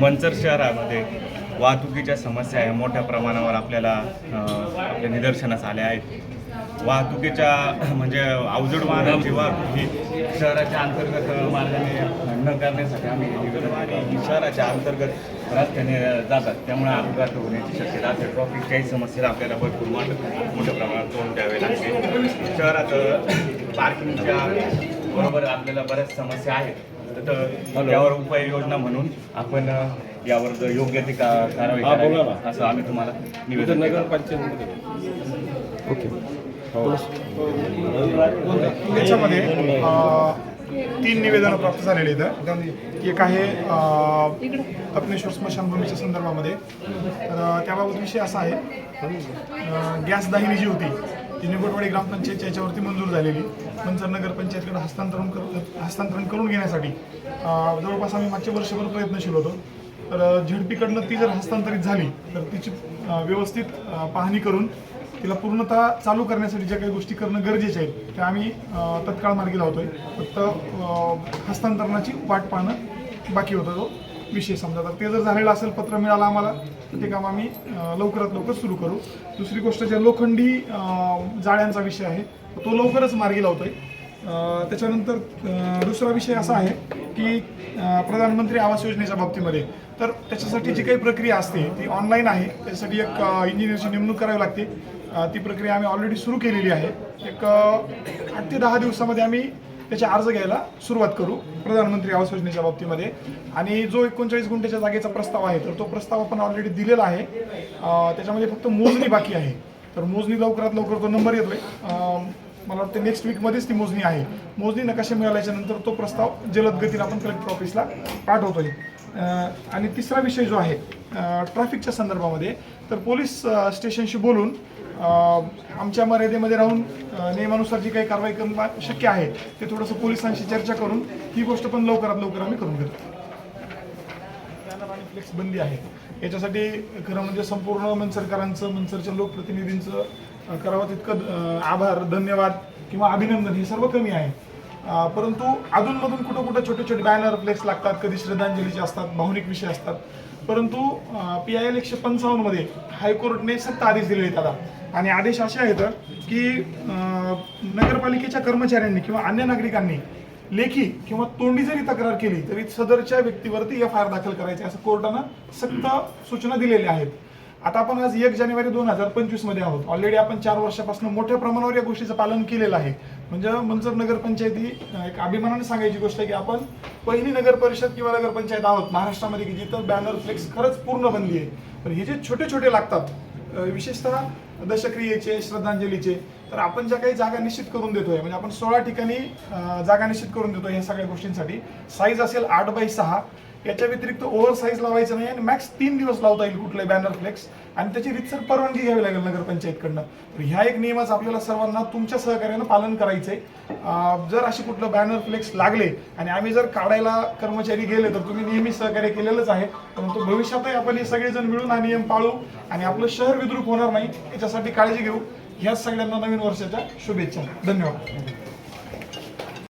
मंचर शहरामध्ये वाहतुकीच्या समस्या आहे मोठ्या प्रमाणावर आपल्याला आपल्या निदर्शनास आल्या आहेत. वाहतुकीच्या म्हणजे अवजड वाहनांची वाहतूक ही शहराच्या अंतर्गत मार्गाने न करण्यासाठी आम्ही हे ही शहराच्या अंतर्गत रस्त्याने जातात. त्यामुळे अपघात होण्याची शक्यता असते. ट्रॉफिकच्याही समस्येला आपल्याला भरपूर मोठं मोठ्या प्रमाणात तोंड द्यावे लागते. शहरात पार्किंगच्या बरोबर आपल्याला बऱ्याच समस्या आहेत. तर त्यावर उपाययोजना म्हणून आपण यावर जर योग्य ती का कारवाई हा, बोला करावी. असं आम्ही तुम्हाला निवेदन नगर केलं. पंचायत ओके. याच्यामध्ये अ, तीन निवेदनं प्राप्त झालेली आहेत. एक आहे अपनेश्वर स्मशानभूमीच्या संदर्भामध्ये. तर त्याबाबत विषय असा आहे गॅस दाहिनी जी होती ती निगोटवाडी ग्रामपंचायतच्या याच्यावरती मंजूर झालेली. मंचर नगर पंचायतकडे हस्तांतरण कर हस्तांतरण करून घेण्यासाठी. जवळपास आम्ही मागच्या वर्षभर प्रयत्नशील होतो. तर झेडपीकडनं ती जर हस्तांतरित झाली तर तिची व्यवस्थित पाहणी करून तिला पूर्णतः चालू करण्यासाठी ज्या काही गोष्टी करणं गरजेचे आहेत त्या आम्ही तत्काळ मार्गी लावतोय. फक्त हस्तांतरणाची वाट पाहणं बाकी होतं. तो विषय समजा. तर ते जर झालेलं असेल पत्र मिळालं आम्हाला तर ते काम आम्ही लवकरात लवकर सुरू करू. दुसरी गोष्ट ज्या लोखंडी जाळ्यांचा विषय आहे तो लवकरच मार्गी लावतोय. त्याच्यानंतर दुसरा विषय असा आहे की प्रधानमंत्री आवास योजनेच्या बाबतीमध्ये. तर त्याच्यासाठी जी काही प्रक्रिया असते ती ऑनलाईन आहे. त्याच्यासाठी एक इंजिनिअरची इंजिनियरची नेमणूक करावी लागते. ती प्रक्रिया आम्ही ऑलरेडी सुरू केलेली आहे. एक आठ ते दहा दिवसामध्ये आम्ही त्याचे अर्ज घ्यायला सुरुवात करू प्रधानमंत्री आवास योजनेच्या बाबतीमध्ये. आणि जो एकोणचाळीस गुंठ्याच्या जागेचा प्रस्ताव आहे तर तो प्रस्ताव आपण ऑलरेडी दिलेला आहे. त्याच्यामध्ये फक्त मोजणी बाकी आहे. तर मोजणी लवकरात लवकर तो नंबर येतोय. मला वाटतं नेक्स्ट वीकमध्येच ती मोजणी आहे. मोजणी नकाशे मिळाल्याच्या नंतर तो प्रस्ताव जलद गतीला आपण कलेक्टर ऑफिसला पाठवतोय. आणि तिसरा विषय जो आहे ट्रॅफिकच्या संदर्भामध्ये तर पोलीस स्टेशनशी बोलून आमच्या मर्यादेमध्ये राहून नियमानुसार जी काही कारवाई करणं शक्य आहे ते थोडंसं पोलिसांशी चर्चा करून ही गोष्ट पण लवकरात लवकर आम्ही करून घेतो. फ्लेक्स बंदी आहे. याच्यासाठी खरं म्हणजे संपूर्ण मनसरकरांचं मनसरच्या लोकप्रतिनिधींचं करावं तितकं आभार धन्यवाद किंवा अभिनंदन हे सर्व कमी आहे. परंतु अधूनमधून कुठं कुठं छोटे छोटे बॅनर फ्लेक्स लागतात कधी श्रद्धांजलीचे असतात भावनिक विषय असतात. परंतु पी आय एल एकशे पंचावन्नमध्ये हायकोर्टने सक्त आदेश दिले आहेत आता. आणि आदेश असे आहेत की नगरपालिकेच्या कर्मचाऱ्यांनी किंवा अन्य नागरिकांनी लेखी किंवा तोंडी जरी तक्रार केली तरी सदरच्या व्यक्तीवरती एफ आय आर दाखल करायची असं कोर्टानं सक्त सूचना दिलेल्या आहेत. आता आपण आज एक जानेवारी दोन हजार पंचवीसमध्ये आहोत. ऑलरेडी आपण चार वर्षापासून मोठ्या प्रमाणावर या गोष्टीचं पालन केलेलं आहे. म्हणजे मंजर नगरपंचायती एक अभिमानाने सांगायची गोष्ट आहे की आपण पहिली नगर परिषद किंवा नगरपंचायत आहोत महाराष्ट्रामध्ये की जिथं बॅनर फ्लेक्स खरंच पूर्ण बनली आहे. पण हे जे छोटे छोटे लागतात विशेषतः दशक्रियेचे श्रद्धांजलीचे तर आपण ज्या काही जागा निश्चित करून देतोय म्हणजे आपण सोळा ठिकाणी जागा निश्चित करून देतोय या सगळ्या गोष्टींसाठी. साईज असेल आठ बाय सहा. याच्या व्यतिरिक्त ओव्हर साईज लावायचं नाही आणि मॅक्स तीन दिवस लावता येईल कुठले बॅनर फ्लेक्स आणि त्याची रितसर परवानगी घ्यावी लागेल नगरपंचायतकडनं. तर ह्या एक नियमाचं आपल्याला सर्वांना तुमच्या सहकार्यानं पालन करायचंय. आहे जर असे कुठलं बॅनर फ्लेक्स लागले आणि आम्ही जर काढायला कर्मचारी गेले तर तुम्ही नेहमी सहकार्य केलेलंच आहे. परंतु भविष्यातही आपण हे सगळेजण मिळून हा नियम पाळू आणि आपलं शहर विद्रुप होणार नाही याच्यासाठी काळजी घेऊ. ह्या सगळ्यांना नवीन वर्षाच्या शुभेच्छा. धन्यवाद.